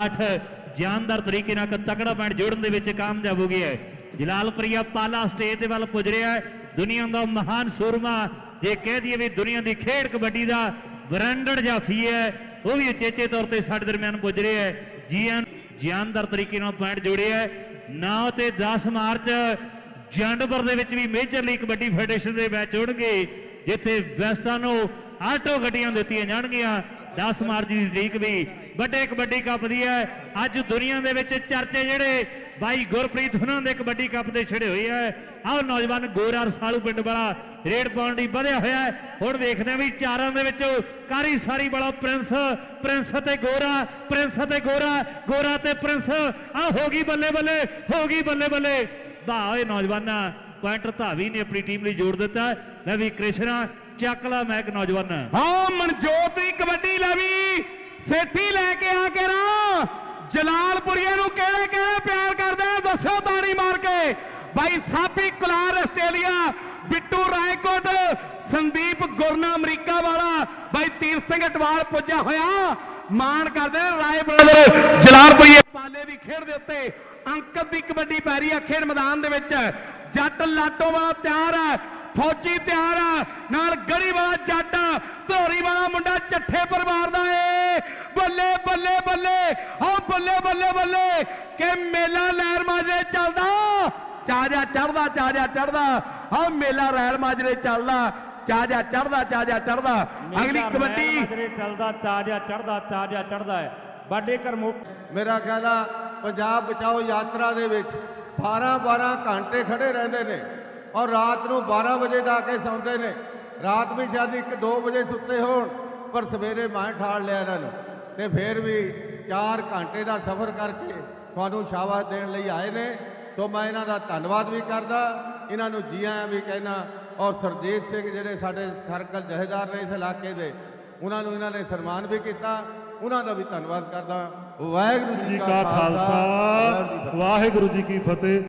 ਅੱਠ, ਜਾਨਦਾਰ ਤਰੀਕੇ ਨਾਲ ਤਕੜਾ ਪੁਆਇੰਟ ਜੋੜਨ ਦੇ ਵਿੱਚ ਕਾਮਯਾਬ ਹੋ ਗਿਆ ਹੈ। ਪਾਲਾ ਸਟੇਜ ਦੇ ਵੱਲ ਪੁੱਜ ਰਿਹਾ ਹੈ। ਦੁਨੀਆ ਦਾ ਮਹਾਨ ਸੂਰਮਾ ਜੇ ਕਹਿ ਦਈਏ ਵੀ ਦੁਨੀਆ ਦੀ ਖੇਡ ਕਬੱਡੀ ਦਾ ਬ੍ਰਾਂਡਡ ਜਾਫੀ ਹੈ। ਉਹ ਵੀ ਉਚੇਚੇ ਤੌਰ ਤੇ ਸਾਡੇ ਦਰਮਿਆਨ ਪੁੱਜ ਰਿਹਾ ਹੈ। ਜੀਐਨ ਜਾਨਦਾਰ ਤਰੀਕੇ ਨਾਲ ਪੁਆਇੰਟ ਜੋੜਿਆ ਹੈ। 9 ਤੇ 10 ਮਾਰਚ, ਜੰਡਪੁਰ ਦੇ ਵਿੱਚ ਵੀ ਮੇਜਰ ਲੀਗ ਕਬੱਡੀ ਫੈਡਰੇਸ਼ਨ ਦੇ ਮੈਚ ਹੋਣਗੇ, ਜਿੱਥੇ ਵੈਸਟਾਂ ਨੂੰ ਆਟੋ ਗੱਡੀਆਂ ਦਿੱਤੀਆਂ ਜਾਣਗੀਆਂ। 10 ਮਾਰਚ ਦੀ ਤਰੀਕ ਵੀ ਵੱਡੇ ਕਬੱਡੀ ਕੱਪ ਦੀ ਹੈ। ਅੱਜ ਦੁਨੀਆ ਦੇ ਵਿੱਚ ਚਰਚੇ ਜਿਹੜੇ ਬਾਈ ਗੁਰਪ੍ਰੀਤ ਹੁਣਾਂ ਦੇ ਕਬੱਡੀ ਕੱਪ ਦੇ ਛਿੜੇ ਹੋਏ ਆ ਆਹ ਨੌਜਵਾਨ ਗੋਰਾ ਰਸਾਲੂ ਪਿੰਡ ਵਾਲਾ ਰੇਡ ਪਾਉਣ ਲਈ ਵਧਿਆ ਹੋਇਆ ਹੁਣ ਵੇਖਦੇ ਹਾਂ ਵੀ ਚਾਰਾਂ ਦੇ ਵਿੱਚ ਕਾਰੀ ਸਾਰੀ ਵਾਲਾ ਪ੍ਰਿੰਸ ਪ੍ਰਿੰਸ ਤੇ ਗੋਰਾ, ਪ੍ਰਿੰਸ ਤੇ ਗੋਰਾ ਗੋਰਾ ਤੇ ਪ੍ਰਿੰਸ। ਆ ਹੋ ਗਈ ਬੱਲੇ ਬੱਲੇ, ਹੋ ਗਈ ਬੱਲੇ ਬੱਲੇ। ਵਾਹ ਓਏ ਨੌਜਵਾਨਾਂ ਪੁਆਇੰਟ ਧਾਵੀ ਨੇ ਆਪਣੀ ਟੀਮ ਲਈ ਜੋੜ ਦਿੱਤਾ। ਲੈ ਵੀ ਕ੍ਰਿਸ਼ਨਾ, ਚੱਕ ਲਾ ਮੈਂ ਇੱਕ ਨੌਜਵਾਨ। ਹਾਂ, ਮਨਜੋਤ ਦੀ ਕਬੱਡੀ ਲਵੀ ਸੇਠੀ ਲੈ ਕੇ ਆ ਜਲਾਲਪੁਰੀਏ ਨੂੰ ਕਿਹੜੇ ਕਿਹੜੇ ਪਿਆਰ ਕਰਦੇ ਦੱਸੋ ਤਾੜੀ ਮਾਰ ਕੇ। ਬਾਈ ਸਾਬੀ ਕੁਲਾਰ ਆਸਟ੍ਰੇਲੀਆ, ਬਿੱਟੂ ਰਾਏਕੋਟ, ਸੰਦੀਪ ਗੁਰਨਾ ਅਮਰੀਕਾ ਵਾਲਾ। ਬਾਈ ਤੀਰ ਸਿੰਘ ਅਟਵਾਲ ਪੁੱਜਿਆ ਹੋਇਆ। ਮਾਣ ਕਰਦੇ ਰਾਏ ਬ੍ਰਦਰ। ਜਲਾਲਪੁਰੀਏ ਪਾਲੇ ਦੀ ਖੇਡ ਦੇ ਉੱਤੇ ਅੰਕਤ ਦੀ ਕਬੱਡੀ ਪੈ ਰਹੀ ਹੈ ਖੇਡ ਮੈਦਾਨ ਦੇ ਵਿੱਚ। ਜੱਟ ਲਾਟੋ ਵਾਲਾ ਤਿਆਰ ਹੈ ਫੌਜੀ ਤਿਆਰ ਹੈ ਨਾਲ ਗੜੀ ਵਾਲਾ ਜੱਟ, ਧੋਰੀ ਵਾਲਾ ਮੁੰਡਾ ਚੱਠੇ ਪਰਿਵਾਰ ਦਾ ਏ। ਬੱਲੇ ਬੱਲੇ ਬੱਲੇ ਹਾਂ ਬੱਲੇ ਬੱਲੇ ਬੱਲੇ ਕਿ ਮੇਲਾ ਲਹਿਰ ਮਾਜਰੇ ਚੱਲਦਾ। ਚਾਜਾ ਚੜਦਾ ਚਾਜਾ ਚੜਦਾ ਹਾਂ ਮੇਲਾ ਰੈਲ ਮਾਜਰੇ ਚੱਲਦਾ। ਚਾਜਾ ਚੜਦਾ ਚਾਜਾ ਚੜਦਾ ਅਗਲੀ ਕਬੱਡੀ ਮਜਰੇ ਚੱਲਦਾ ਤਾਜਾ ਚੜਦਾ ਤਾਜਾ ਚੜਦਾ ਹੈ। ਬਾਡੇ ਕਰਮੁਖ ਮੇਰਾ ਖਿਆਲ ਆ ਪੰਜਾਬ ਬਚਾਓ ਯਾਤਰਾ ਦੇ ਵਿੱਚ 12-12 ਘੰਟੇ ਖੜੇ ਰਹਿੰਦੇ ਨੇ ਔਰ ਰਾਤ ਨੂੰ 12 ਵਜੇ ਜਾ ਕੇ ਸੌਂਦੇ ਨੇ। ਰਾਤ ਵੀ ਸ਼ਾਇਦ 1-2 ਵਜੇ ਸੁੱਤੇ ਹੋਣ ਪਰ ਸਵੇਰੇ ਮਾਂ ਠਾਲ ਲਿਆ ਇਹਨਾਂ ਨੂੰ। ਤੇ ਫਿਰ ਵੀ 4 ਘੰਟੇ ਦਾ ਸਫ਼ਰ ਕਰਕੇ ਤੁਹਾਨੂੰ ਸ਼ਾਬਾਸ਼ ਦੇਣ ਲਈ ਆਏ ਨੇ। ਸੋ ਮੈਂ ਇਹਨਾਂ ਦਾ ਧੰਨਵਾਦ ਵੀ ਕਰਦਾ। ਇਹਨਾਂ ਨੂੰ ਜੀ ਆਇਆਂ ਵੀ ਕਹਿਣਾ ਔਰ ਸਰਜੀਤ ਸਿੰਘ ਜਿਹੜੇ ਸਾਡੇ ਸਰਕਲ ਜਹੇਦਾਰ ਨੇ ਇਸ ਇਲਾਕੇ ਦੇ ਉਹਨਾਂ ਨੂੰ ਇਹਨਾਂ ਨੇ ਸਨਮਾਨ ਵੀ ਕੀਤਾ। ਉਹਨਾਂ ਦਾ ਵੀ ਧੰਨਵਾਦ ਕਰਦਾ। ਵਾਹਿਗੁਰੂ ਜੀ ਕਾ ਖਾਲਸਾ। ਵਾਹਿਗੁਰੂ ਜੀ ਕੀ ਫਤਿਹ।